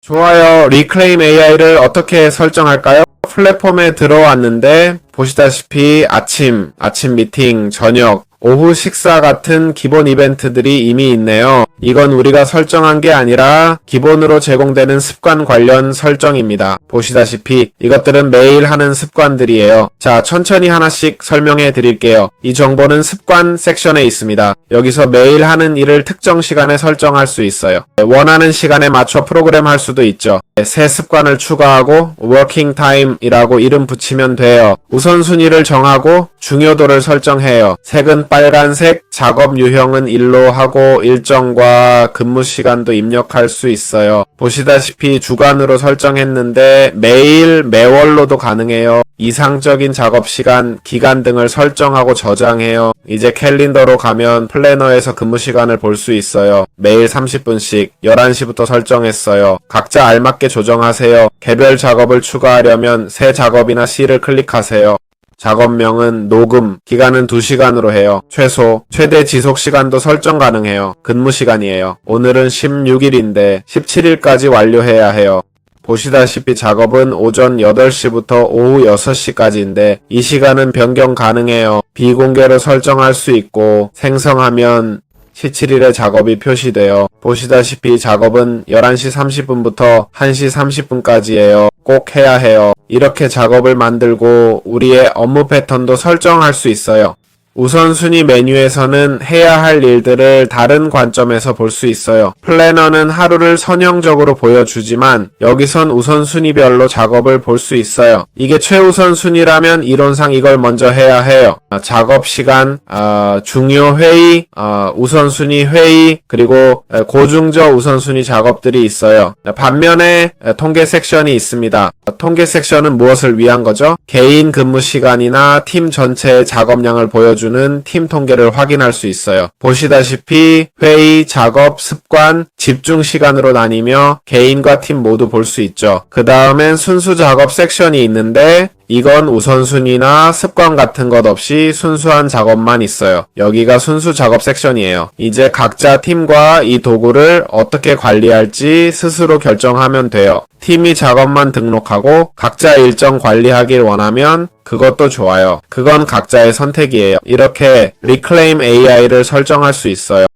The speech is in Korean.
좋아요. 리클레임 AI를 어떻게 설정할까요? 플랫폼에 들어왔는데 보시다시피 아침, 아침 미팅, 저녁, 오후 식사 같은 기본 이벤트들이 이미 있네요. 이건 우리가 설정한 게 아니라 기본으로 제공되는 습관 관련 설정입니다. 보시다시피 이것들은 매일 하는 습관들이에요. 자, 천천히 하나씩 설명해 드릴게요. 이 정보는 습관 섹션에 있습니다. 여기서 매일 하는 일을 특정 시간에 설정할 수 있어요. 원하는 시간에 맞춰 프로그램 할 수도 있죠. 새 습관을 추가하고 working time이라고 이름 붙이면 돼요. 우선순위를 정하고 중요도를 설정해요. 색은 빨간색, 작업 유형은 일로 하고 일정과 근무 시간도 입력할 수 있어요. 보시다시피 주간으로 설정했는데 매일, 매월로도 가능해요. 이상적인 작업 시간, 기간 등을 설정하고 저장해요. 이제 캘린더로 가면 플래너에서 근무 시간을 볼 수 있어요. 매일 30분씩 11시부터 설정했어요. 각자 알맞게 조정하세요. 개별 작업을 추가하려면 새 작업이나 C를 클릭하세요. 작업명은 녹음, 기간은 2시간으로 해요. 최소, 최대 지속 시간도 설정 가능해요. 근무 시간이에요. 오늘은 16일인데 17일까지 완료해야 해요. 보시다시피 작업은 오전 8시부터 오후 6시까지인데 이 시간은 변경 가능해요. 비공개로 설정할 수 있고 생성하면 17일에 작업이 표시돼요. 보시다시피 작업은 11시 30분부터 1시 30분까지예요. 꼭 해야 해요. 이렇게 작업을 만들고 우리의 업무 패턴도 설정할 수 있어요. 우선순위 메뉴에서는 해야 할 일들을 다른 관점에서 볼 수 있어요. 플래너는 하루를 선형적으로 보여주지만 여기선 우선순위별로 작업을 볼 수 있어요. 이게 최우선순위라면 이론상 이걸 먼저 해야 해요. 아, 작업 시간, 아, 중요 회의, 아, 우선순위 회의, 그리고 에, 고중저 우선순위 작업들이 있어요. 반면에 에, 통계 섹션이 있습니다. 통계 섹션은 무엇을 위한 거죠? 개인 근무 시간이나 팀 전체의 작업량을 보여주는 팀 통계를 확인할 수 있어요. 보시다시피 회의, 작업, 습관, 집중 시간으로 나뉘며 개인과 팀 모두 볼 수 있죠. 그 다음엔 순수 작업 섹션이 있는데 이건 우선순위나 습관 같은 것 없이 순수한 작업만 있어요. 여기가 순수 작업 섹션이에요. 이제 각자 팀과 이 도구를 어떻게 관리할지 스스로 결정하면 돼요. 팀이 작업만 등록하고 각자 일정 관리하길 원하면 그것도 좋아요. 그건 각자의 선택이에요. 이렇게 Reclaim AI를 설정할 수 있어요.